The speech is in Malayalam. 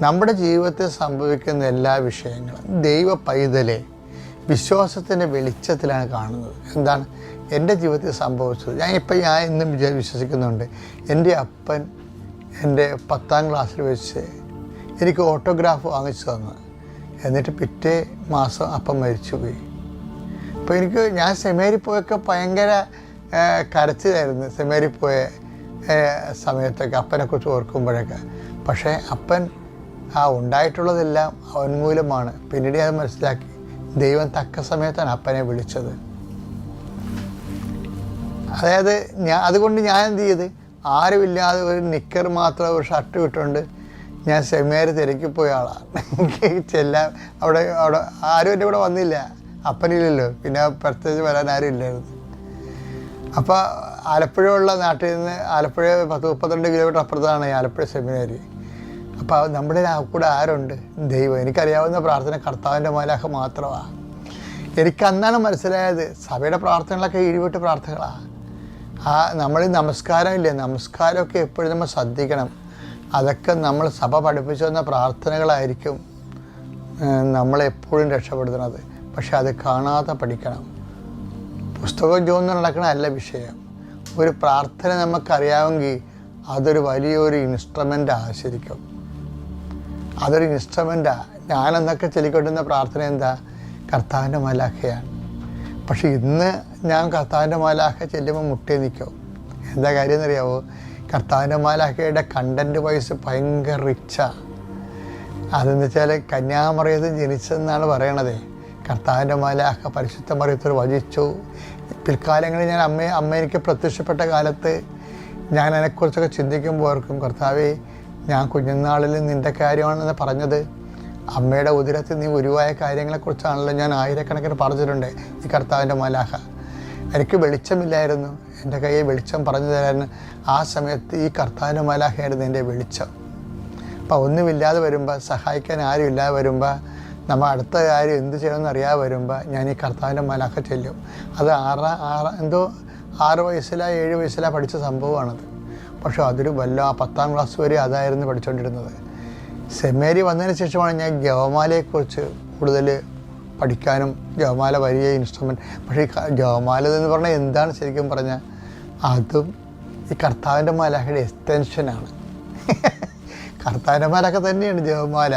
നമ്മുടെ ജീവിതത്തിൽ സംഭവിക്കുന്ന എല്ലാ വിഷയങ്ങളും ദൈവ പൈതലെ വിശ്വാസത്തിന്റെ വെളിച്ചത്തിലാണ് കാണുന്നത്. എന്താണ്? എന്റെ ജീവിതത്തിൽ സംഭവിച്ചത്. ഞാൻ ഇപ്പം ഞാൻ ഇന്നും വിശ്വസിക്കുന്നുണ്ട്. എന്റെ അപ്പൻ എന്റെ പത്താം ക്ലാസ്സിൽ വെച്ച് എനിക്ക് ഓട്ടോഗ്രാഫ് വാങ്ങിച്ചു തന്നു. എന്നിട്ട് പിറ്റേ മാസം അപ്പം മരിച്ചുപോയി. അപ്പോൾ എനിക്ക് ഞാൻ സെമേരി പോയൊക്കെ ഭയങ്കര കരച്ചിലായിരുന്നു. സെമേരി പോയ സമയത്തൊക്കെ അപ്പനെക്കുറിച്ച് ഓർക്കുമ്പോഴൊക്കെ. പക്ഷേ അപ്പൻ ആ ഉണ്ടായിട്ടുള്ളതെല്ലാം അവൻ മൂലമാണ്. പിന്നീട് ഞാൻ മനസ്സിലാക്കി ദൈവം തക്ക സമയത്താണ് അപ്പനെ വിളിച്ചത്. അതായത് ഞാൻ അതുകൊണ്ട് ഞാൻ എന്ത് ചെയ്ത് ആരുമില്ലാതെ ഒരു നിക്കർ മാത്രം ഒരു ഷർട്ട് ഇട്ടുകൊണ്ട് ഞാൻ സെമിനാരി തിരക്കി പോയ ആളാണ്. ചെല്ലാം അവിടെ അവിടെ ആരും എന്റെ കൂടെ വന്നില്ല. അപ്പനില്ലല്ലോ. പിന്നെ പ്രത്യേകിച്ച് വരാൻ ആരും ഇല്ലായിരുന്നു. അപ്പോൾ ആലപ്പുഴ ഉള്ള നാട്ടിൽ നിന്ന് ആലപ്പുഴ പത്ത് മുപ്പത്തിരണ്ട് കിലോമീറ്റർ അപ്പുറത്താണ് ആലപ്പുഴ സെമിനാരി അപ്പോൾ നമ്മുടെ കൂടെ ആരുണ്ട്? ദൈവം. എനിക്കറിയാവുന്ന പ്രാർത്ഥന കർത്താവിന്റെ മാലാഖ മാത്രമാണ് എനിക്ക് അന്നാണ് മനസ്സിലായത് സഭയുടെ പ്രാർത്ഥനകളൊക്കെ ഇഴിവിട്ട് പ്രാർത്ഥനകളാണ് ആ നമ്മൾ നമസ്കാരം നമസ്കാരമില്ലേ? നമസ്കാരമൊക്കെ എപ്പോഴും നമ്മൾ ശ്രദ്ധിക്കണം. അതൊക്കെ നമ്മൾ സഭ പഠിപ്പിച്ചു തന്ന പ്രാർത്ഥനകളായിരിക്കും നമ്മളെപ്പോഴും രക്ഷപ്പെടുത്തുന്നത്. പക്ഷെ അത് കാണാതെ പഠിക്കണം. പുസ്തകം ജോന്ന് നടക്കണമല്ല വിഷയം. ഒരു പ്രാർത്ഥന നമുക്കറിയാമെങ്കിൽ അതൊരു വലിയൊരു ഇൻസ്ട്രുമെന്റ് ആശരിക്കും അതൊരു ഇൻസ്ട്രുമെന്റാണ് ഞാനെന്നൊക്കെ ചൊല്ലിക്കൊണ്ടുന്ന പ്രാർത്ഥന എന്താ? കർത്താവിന്റെ മലാഖയാണ്. പക്ഷെ ഇന്ന് ഞാൻ കർത്താവിന്റെ മാലാഖ ചെല്ലുമ്പോൾ മുട്ടി നിൽക്കും. എന്താ കാര്യം എന്നറിയാവോ? കർത്താവിന്റെ മാലാഖയുടെ കണ്ടന്റ് വൈസ് ഭയങ്കര റിച്ചാണ് അതെന്ന് വെച്ചാൽ കന്യാമറിയത്ത് ജനിച്ചതെന്നാണ് പറയണത്. കർത്താവിന്റെ മാലാഖ പരിശുദ്ധ മറിയത്തിൽ വചിച്ചു. പിൽക്കാലങ്ങളിൽ ഞാൻ അമ്മയെ അമ്മ എനിക്ക് പ്രത്യക്ഷപ്പെട്ട കാലത്ത് ഞാൻ അതിനെക്കുറിച്ചൊക്കെ ചിന്തിക്കുമ്പോൾ ഓർക്കും കർത്താവേ ഞാൻ കുഞ്ഞുനാളിൽ നിന്റെ കാര്യമാണെന്ന് പറഞ്ഞത്. അമ്മയുടെ ഉദരത്തിൽ നീ ഉരുവായ കാര്യങ്ങളെക്കുറിച്ചാണല്ലോ ഞാൻ ആയിരക്കണക്കിന് പറഞ്ഞിട്ടുണ്ട് ഈ കർത്താവിന്റെ മലാഹ. എനിക്ക് വെളിച്ചമില്ലായിരുന്നു. എന്റെ കയ്യിൽ വെളിച്ചം പറഞ്ഞു തരാൻ ആ സമയത്ത് ഈ കർത്താവിന്റെ മലാഹയായിരുന്നു എന്റെ വെളിച്ചം. അപ്പോൾ ഒന്നുമില്ലാതെ വരുമ്പോൾ സഹായിക്കാൻ ആരും ഇല്ലാതെ വരുമ്പോൾ നമ്മൾ അടുത്ത കാര്യം എന്ത് ചെയ്യണമെന്ന് അറിയാതെ വരുമ്പോൾ ഞാൻ ഈ കർത്താവിന്റെ മലാഖ ചെല്ലും. അത് ആറ് ആറ് എന്തോ ആറ് വയസ്സിലാ ഏഴ് വയസ്സിലാ പഠിച്ച സംഭവമാണത്. പക്ഷേ അതൊരു വല്ല പത്താം ക്ലാസ് വരെ അതായിരുന്നു പഠിച്ചുകൊണ്ടിരുന്നത് സെമേരി വന്നതിന് ശേഷമാണ് ഞാൻ ജവമാലയെക്കുറിച്ച് കൂടുതൽ പഠിക്കാനും ജവമാല വലിയ ഇൻസ്ട്രുമെന്റ് പക്ഷേ ഈ എന്ന് പറഞ്ഞാൽ എന്താണ് ശരിക്കും പറഞ്ഞാൽ അതും ഈ കർത്താവിന്റെ മാലാഖയുടെ എക്സ്റ്റൻഷനാണ് കർത്താവിന്റെ മാലൊക്കെ തന്നെയാണ് ജവമാല